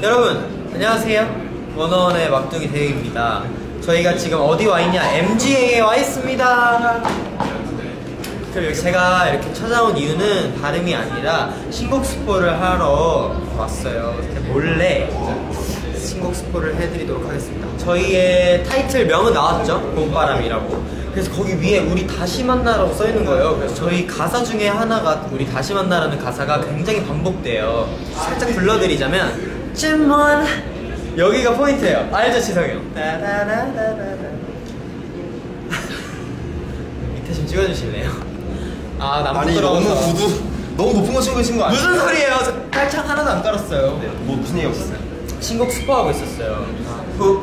여러분 안녕하세요. 원어원의 막둥이 대유입니다. 저희가 지금 어디 와 있냐? MGA에 와 있습니다. 그럼 제가 이렇게 찾아온 이유는 다름이 아니라 신곡 스포를 하러 왔어요. 몰래 신곡 스포를 해드리도록 하겠습니다. 저희의 타이틀 명은 나왔죠? 봄바람이라고. 그래서 거기 위에 우리 다시 만나라고 써 있는 거예요. 그래서 저희 가사 중에 하나가 우리 다시 만나라는 가사가 굉장히 반복돼요. 살짝 불러드리자면 찜원 여기가 포인트예요 알죠 지성이 형. 밑에 좀 찍어주실래요? 아 아니 남부끄러워서 너무 구두 너무 높은 거 신고 계신 거 아니에요? 무슨 소리예요? 저 깔창 하나도 안 깔았어요 뭐 무슨 얘기 없었어요? 신곡 스포하고 있었어요 우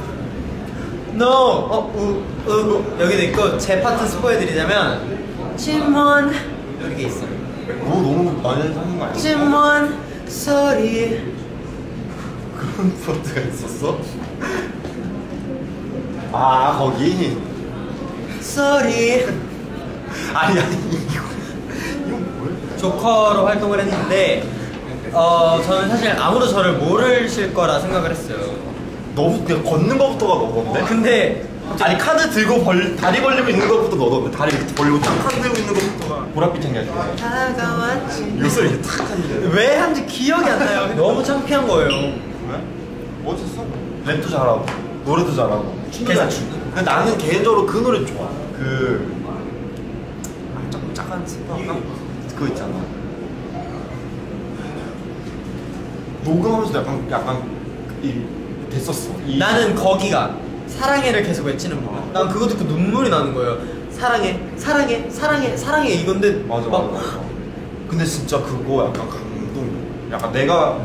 No 어, 우, 우, 여기도 있고 제 파트 스포해드리자면 찜원 이렇게 있어요 뭐 너무 많이 하는 거 아니에요? 찜원 소리 그런 포트가 있었어? 아 거기? 소리 아니 아니 이거 이거 뭐야? 조커로 활동을 했는데 어 저는 사실 아무도 저를 모르실 거라 생각을 했어요. 너무 그냥 걷는 거부터가 너던데? 근데 아니 카드 들고 벌 다리 벌리고 있는 것부터 너던데? 다리 이렇게 벌리고 딱 카드 들고 있는 것부터가 보랏빛 챙겨야지. 다가왔지. 이 소리 탁 하는데 왜 한지 기억이 안 나요. 너무 창피한 거예요 왜? 뭐 했었어? 랩도 잘하고 노래도 잘하고 계산 잘 추고 근데 나는 개인적으로 그 노래 좋아 그 아, 조금 작은 스파인가? 그거 있잖아 녹음하면서 약간 약간 이 됐었어 이- 나는 거기가 사랑해를 계속 외치는 부분. 난 그거 듣고 눈물이 나는 거예요. 사랑해, 사랑해, 사랑해, 사랑해 이건데 맞아 막 맞아 맞아 근데 진짜 그거 약간 감동 약간 내가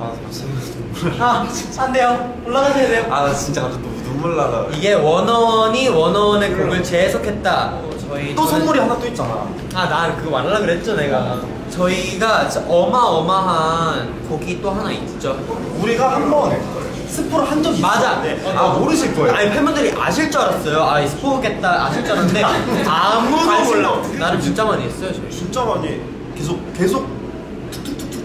아 갑자기 눈물 아, 안 돼요. 올라가셔야 돼요. 아나 진짜 갑자기 너무 눈물 나다 이게 원어원이 원어원의 곡을 재해석했다. 저희 또 선물이 하나 또 있잖아 아, 나 그거 말라 그랬죠, 내가. 저희가 진짜 어마어마한 곡이 또 하나 있죠. 우리가 한번 스포를 한 적이 맞아. 있었는데 아 모르실 거예요 아니 팬분들이 아실 줄 알았어요. 아, 이 스포겠다 아실 줄 알았는데 아무도 몰라. 나를 진짜 많이 했어요, 저희. 진짜 많이 계속 계속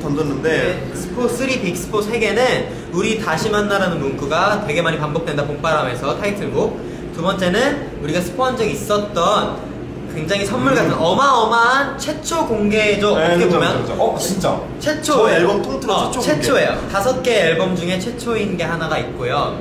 던졌는데 네, 스포 3 빅스포 3개는 우리 다시 만나라는 문구가 되게 많이 반복된다 봄바람에서 타이틀곡. 두 번째는 우리가 스포한 적이 있었던 굉장히 선물 같은 어마어마한 최초 공개죠 네, 어떻게 그죠, 보면. 그죠, 그죠. 어 진짜? 최초 저 앨범 통틀어 어, 최초 공개. 최초예요. 다섯 개 앨범 중에 최초인 게 하나가 있고요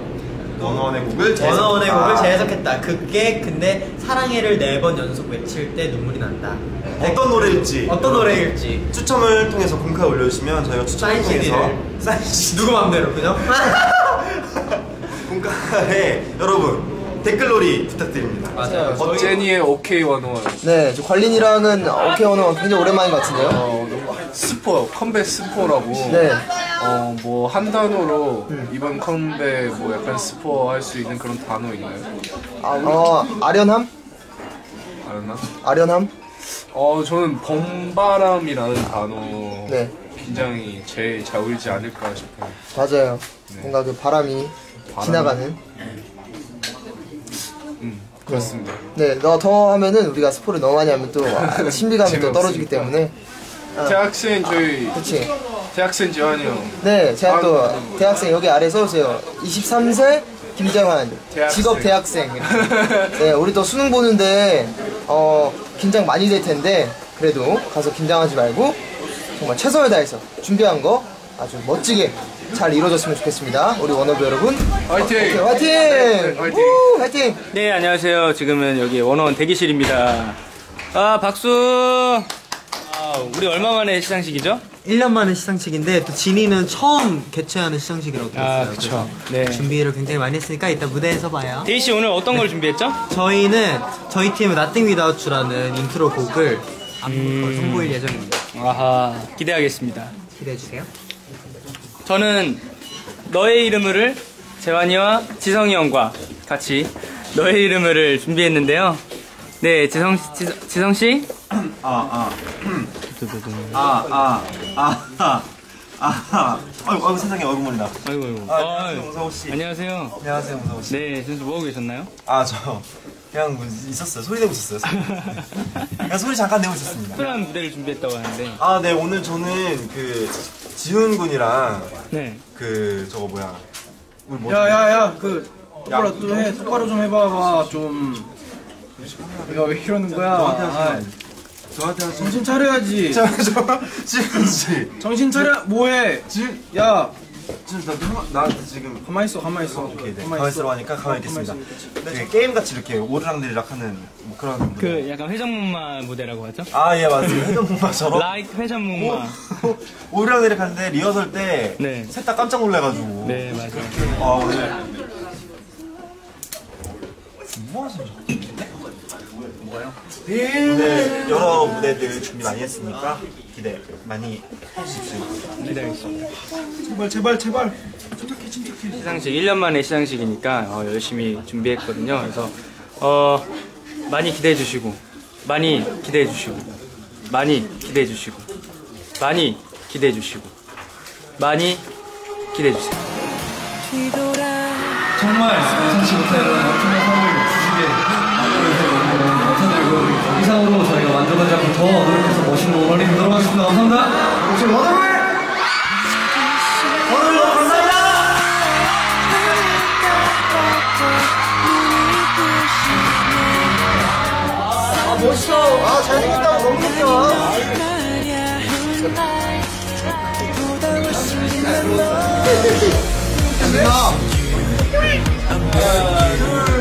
원어원의 곡을 원어원의 재해석했다. 곡을 재해석했다. 그게 근데 사랑해를 네 번 연속 외칠 때 눈물이 난다. 어떤 노래일지. 어떤 노래일지. 추첨을 통해서 공카에 올려주시면 저희가 추첨을 사인 통해서 CD를. 사인 CD 누구 맘대로 그죠? 공카에 여러분 댓글놀이 부탁드립니다. 맞아요. 어, 제니의 오케이 원원 네, 저 관린이랑은 오케이 오늘 굉장히 오랜만인 것 같은데요. 어, 스포 컴백 스포라고. 네. 어 뭐 한 단어로 이번 컴백 뭐 약간 스포 할 수 있는 그런 단어 있나요? 어, 아련함? 알았나? 아련함? 어 저는 봄바람이라는 단어 네, 굉장히 제일 잘 어울리지 않을까 싶어요. 맞아요. 뭔가 그 바람이 바람이- 지나가는. 음 그렇습니다. 네, 너 더 하면은 우리가 스포를 너무 많이 하면 또 아, 신비감이 또 떨어지기 재미없으니까. 때문에. 아, 대학생 저희 그치. 대학생 지환이 형 네, 제가 또 아, 대학생 여기 아래 써주세요. 23세 김정환, 대학생. 직업 대학생. 네, 우리 또 수능 보는데 어 긴장 많이 될 텐데 그래도 가서 긴장하지 말고 정말 최선을 다해서 준비한 거 아주 멋지게 잘 이루어졌으면 좋겠습니다. 우리 원어브 여러분, 화이팅! 오케이, 화이팅! 네, 화이팅! 우, 화이팅! 네, 안녕하세요. 지금은 여기 원어원 대기실입니다. 아, 박수! 아, 우리 얼마 만에 시상식이죠? 1년 만에 시상식인데 또 진이는 처음 개최하는 시상식이라고 들었어요. 아, 그쵸. 네. 준비를 굉장히 많이 했으니까 이따 무대에서 봐요. 데이 씨 오늘 어떤 걸 준비했죠? 저희는 저희 팀의 Nothing Without You라는 인트로 곡을 안무걸 음. 선보일 예정입니다. 아하, 기대하겠습니다. 기대해 주세요. 저는 너의 이름을 재환이와 지성이 형과 같이 너의 이름을 준비했는데요. 네, 지성, 지성, 지성 씨? 아 아 아아아아 아, 아이고, 아이고 세상에 얼굴 머리나. 아이고 아이고. 아, 아, 안녕하세요, 문성호 씨. 안녕하세요. 안녕하세요, 문성호 씨. 네, 선수 뭐 하고 계셨나요? 아, 저 그냥 뭐 있었어요. 소리 내고 있었어요. 그냥 소리 잠깐 내고 있었습니다. 특별한 무대를 준비했다고 하는데. 아, 네, 오늘 저는 그 지훈 군이랑 네. 그 저거 뭐야? 우리 뭐 야야야 그 똑바로 좀 해. 똑바로 좀 해봐봐 좀. 내가 왜 이러는 거야? 저한테 아, 하시면 저한테 하시면 정신 차려야지. 저, 저, 지훈 씨. 정신 차려. 뭐해? 지훈, 야 지금 나, 나, 나한테 지금 가만 있어 가만 있어. 오케이, 네. 가만히 있으라고 하니까 가만히 있겠습니다. 있어. 되게 게임 같이 이렇게 오르락내리락 하는 뭐 그런 무대. 그 약간 회전목마 무대라고 하죠? 아, 예, 맞아요. 해전문마처럼. 라이크 회전목마. 오르락내리락 하는데 리허설 때 네. 셋다 깜짝 놀래 가지고. 네, 맞아요. 아, 오늘. 뭐 하시는 거죠? 뭐요? 오늘 여러 무대들 준비 많이 했으니까 기대 많이 해주십시오. 기다리겠습니다. 제발 제발 제발. 시상식 1년 만에 시상식이니까 어, 열심히 준비했거든요. 그래서 어, 많이 기대해 주시고 많이 기대해 주시고 많이 기대해 주시고 많이 기대해 주시고 많이 기대해 주세요. 정말 이런 엄 이상으로 저희가 만들어가지 않고 더 노력해서 멋있는 오늘이 되도록 하겠습니다. 감사합니다. 혹시 감사합니다. 아 멋있어 아 잘생겼다고 너무 좋다 야